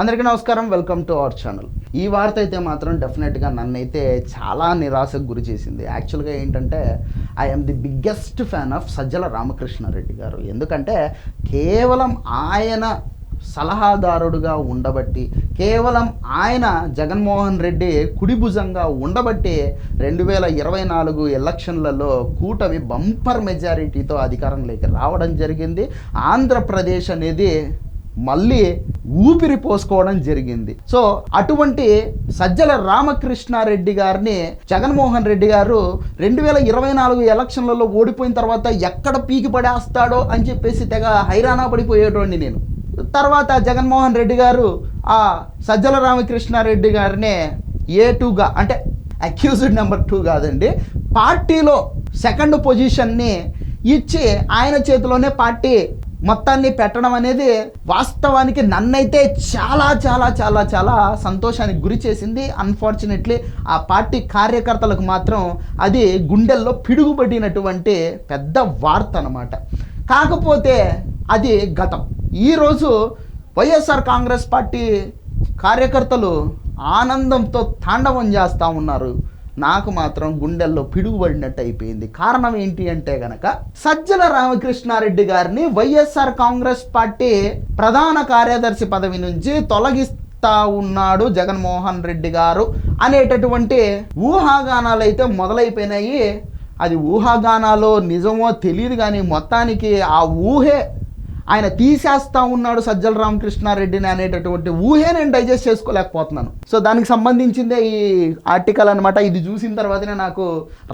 అందరికీ నమస్కారం welcome to our channel. ఈ వార్త అయితే మాత్రం డెఫినెట్గా నన్నైతే చాలా నిరాశకు గురి చేసింది. యాక్చువల్గా ఏంటంటే I'm the biggest fan of Sajjala Ramakrishna Reddy గారు. ఎందుకంటే కేవలం ఆయన సలహాదారుడుగా ఉండబట్టి కేవలం ఆయన జగన్మోహన్ రెడ్డి కుడిభుజంగా ఉండబట్టి రెండు వేల ఇరవై నాలుగు ఎలక్షన్లలో కూటమి బంపర్ మెజారిటీతో అధికారంలోకి రావడం జరిగింది. ఆంధ్రప్రదేశ్ అనేది మళ్ళీ ఊపిరి పోసుకోవడం జరిగింది. సో అటువంటి సజ్జల రామకృష్ణారెడ్డి గారిని జగన్మోహన్ రెడ్డి గారు రెండు వేల ఇరవై నాలుగు ఎలక్షన్లలో ఓడిపోయిన తర్వాత ఎక్కడ పీకి పడేస్తాడో అని చెప్పేసి తెగ హైరాణా పడిపోయేటోండి నేను. తర్వాత జగన్మోహన్ రెడ్డి గారు ఆ సజ్జల రామకృష్ణారెడ్డి గారిని ఏ టూగా అంటే అక్యూజ్డ్ నెంబర్ టూ కాదండి పార్టీలో సెకండ్ పొజిషన్ని ఇచ్చి ఆయన చేతిలోనే పార్టీ మొత్తాన్ని పెట్టడం అనేది వాస్తవానికి నన్నైతే చాలా చాలా చాలా చాలా సంతోషానికి గురి చేసింది. అన్ఫార్చునేట్లీ ఆ పార్టీ కార్యకర్తలకు మాత్రం అది గుండెల్లో పిడుగుపడినటువంటి పెద్ద వార్త అనమాట కాకపోతే అది గతం. ఈరోజు వైఎస్ఆర్ కాంగ్రెస్ పార్టీ కార్యకర్తలు ఆనందంతో తాండవం చేస్తూ ఉన్నారు. నాకు మాత్రం గుండెల్లో పిడుగుబడినట్టు అయిపోయింది. కారణం ఏంటి అంటే గనక సజ్జల రామకృష్ణారెడ్డి గారిని వైఎస్ఆర్ కాంగ్రెస్ పార్టీ ప్రధాన కార్యదర్శి పదవి నుంచి తొలగిస్తా ఉన్నాడు జగన్మోహన్ రెడ్డి గారు అనేటటువంటి ఊహాగానాలు అయితే మొదలైపోయినాయి. అది ఊహాగానాలో నిజమో తెలియదు కానీ మొత్తానికి ఆ ఊహే ఆయన తీసేస్తా ఉన్నాడు సజ్జల రామకృష్ణారెడ్డిని అనేటటువంటి ఊహే నేను డైజెస్ట్ చేసుకోలేకపోతున్నాను. సో దానికి సంబంధించిందే ఈ ఆర్టికల్ అనమాట ఇది చూసిన తర్వాతనే నాకు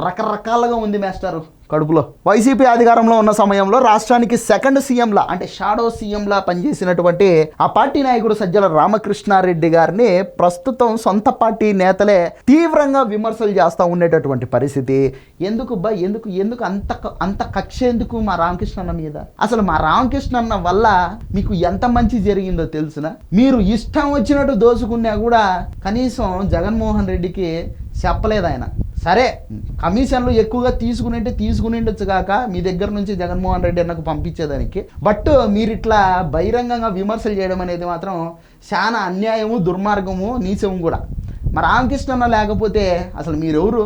రకరకాలుగా ఉంది మేస్టారు. కడుపులో. వైసీపీ అధికారంలో ఉన్న సమయంలో రాష్ట్రానికి సెకండ్ సీఎంలా అంటే షాడో సీఎంలా పనిచేసినటువంటి ఆ పార్టీ నాయకుడు సజ్జల రామకృష్ణారెడ్డి గారిని ప్రస్తుతం సొంత పార్టీ నేతలే తీవ్రంగా విమర్శలు చేస్తూ ఉండేటటువంటి పరిస్థితి. ఎందుకు బా ఎందుకు ఎందుకు అంత అంత కక్ష ఎందుకు మా రామకృష్ణన్న మీద? అసలు మా రామకృష్ణన్న వల్ల మీకు ఎంత మంచి జరిగిందో తెలుసునా? మీరు ఇష్టం వచ్చినట్టు దోచుకున్నా కూడా కనీసం జగన్మోహన్ రెడ్డికి చెప్పలేదు ఆయన. సరే కమిషన్లు ఎక్కువగా తీసుకునింటే తీసుకునిండొచ్చు కాక మీ దగ్గర నుంచి జగన్మోహన్ రెడ్డి అన్నకు పంపించేదానికి. బట్ మీరు ఇట్లా బహిరంగంగా విమర్శలు చేయడం అనేది మాత్రం చాలా అన్యాయము దుర్మార్గము నీచము కూడా. మరి రామకృష్ణ లేకపోతే అసలు మీరెవరు?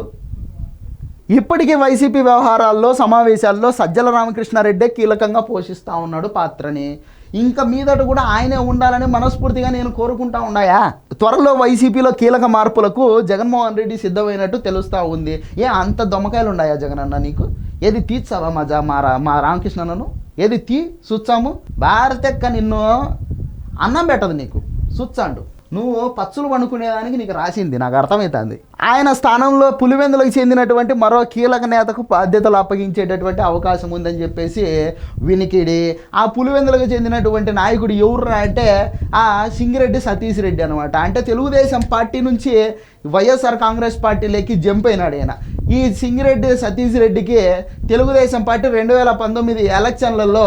ఇప్పటికీ వైసీపీ వ్యవహారాల్లో సమావేశాల్లో సజ్జల రామకృష్ణారెడ్డే కీలకంగా పోషిస్తూ ఉన్నాడు పాత్రని. ఇంకా మీదట కూడా ఆయనే ఉండాలని మనస్ఫూర్తిగా నేను కోరుకుంటా ఉన్నాయా? త్వరలో వైసీపీలో కీలక మార్పులకు జగన్మోహన్ రెడ్డి సిద్ధమైనట్టు తెలుస్తూ ఉంది. ఏ అంత దొమ్మకాయలు ఉన్నాయా అన్న నీకు? ఏది తీర్చావా మా జా మా రా మా రామకృష్ణన్నను? ఏది తీ సుచ్చాము? భారతెక్క నిన్ను అన్నం పెట్టదు నీకు. సుచ్చాండు. నువ్వు పచ్చులు పండుకునేదానికి నీకు రాసింది నాకు అర్థమవుతుంది ఆయన స్థానంలో పులివెందులకు చెందినటువంటి మరో కీలక నేతకు బాధ్యతలు అప్పగించేటటువంటి అవకాశం ఉందని చెప్పేసి వినికిడి ఆ పులివెందులకు చెందినటువంటి నాయకుడు ఎవరు అంటే ఆ సింగిరెడ్డి సతీష్ రెడ్డి అనమాట అంటే తెలుగుదేశం పార్టీ నుంచి వైఎస్ఆర్ కాంగ్రెస్ పార్టీలోకి జంప్ అయినాడు ఆయన ఈ సింగిరెడ్డి సతీష్ రెడ్డికి తెలుగుదేశం పార్టీ రెండు వేల పంతొమ్మిది ఎలక్షన్లలో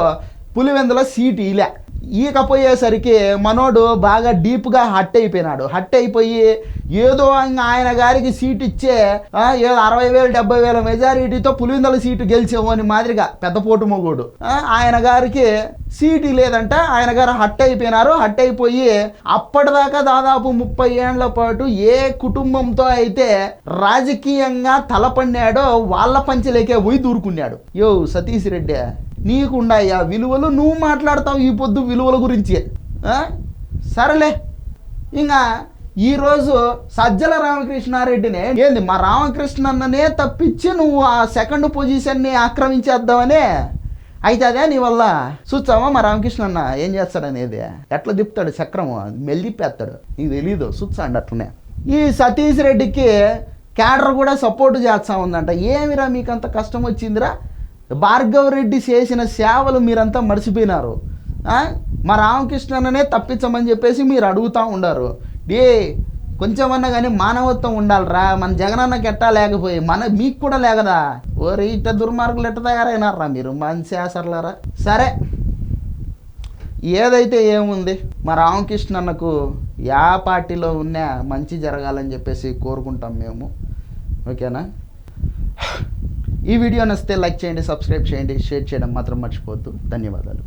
పులివెందుల సీటు ఇలా. ఈకపోయేసరికి మనోడు బాగా డీప్గా హట్ అయిపోయినాడు. హట్ అయిపోయి ఏదో ఇంకా ఆయన గారికి సీట్ ఇచ్చే ఏదో అరవై వేలు డెబ్బై వేల మెజారిటీతో పులివిందల సీటు గెలిచాము అని మాదిరిగా పెద్దపోటు మొగోడు. ఆయన గారికి సీటు లేదంట. ఆయన గారు హట్ అయిపోయినారు. హట్ అయిపోయి అప్పటిదాకా దాదాపు ముప్పై ఏండ్ల పాటు ఏ కుటుంబంతో అయితే రాజకీయంగా తలపడినాడో వాళ్ళ పంచలేకే పోయి దూరుకున్నాడు. యో సతీష్ రెడ్డి. నీకుండాయా విలువలు నువ్వు మాట్లాడతావు ఈ పొద్దు విలువల గురించి. సరేలే. ఇంకా ఈరోజు సజ్జల రామకృష్ణారెడ్డినే ఏంది మా రామకృష్ణన్ననే తప్పించి నువ్వు ఆ సెకండ్ పొజిషన్ని ఆక్రమించేద్దామనే? అయితే అదే నీ వల్ల. చూచావా మా రామకృష్ణన్న ఏం చేస్తాడనేది? ఎట్లా తిప్పుతాడు చక్రము? మెల్లిప్పేస్తాడు నీకు తెలీదు చూచాండి అట్లనే. ఈ సతీష్ రెడ్డికి క్యాడర్ కూడా సపోర్ట్ చేస్తా ఉందంట. ఏమిరా మీకు అంత కష్టం వచ్చిందిరా? భార్గవరెడ్డి చేసిన సేవలు మీరంతా మర్చిపోయినారు. మా రామకృష్ణనే తప్పించమని చెప్పేసి మీరు అడుగుతూ ఉండారు. ఏ కొంచెమన్నా కానీ మానవత్వం ఉండాలిరా. మన జగనన్నకి ఎట్టా లేకపోయి. మన మీకు కూడా లేకదా? ఓరి ఇట్ట దుర్మార్గులు ఎట్ట తయారైనారా మీరు? మంచి ఆసర్లరా సరే. ఏదైతే ఏముంది మా రామకృష్ణ అన్నకు యా పార్టీలో ఉన్న మంచి జరగాలని చెప్పేసి కోరుకుంటాం మేము. ఓకేనా? ఈ వీడియో నచ్చితే లైక్ చేయండి సబ్స్క్రైబ్ చేయండి షేర్ చేయడం మాత్రం మర్చిపోవద్దు. ధన్యవాదాలు.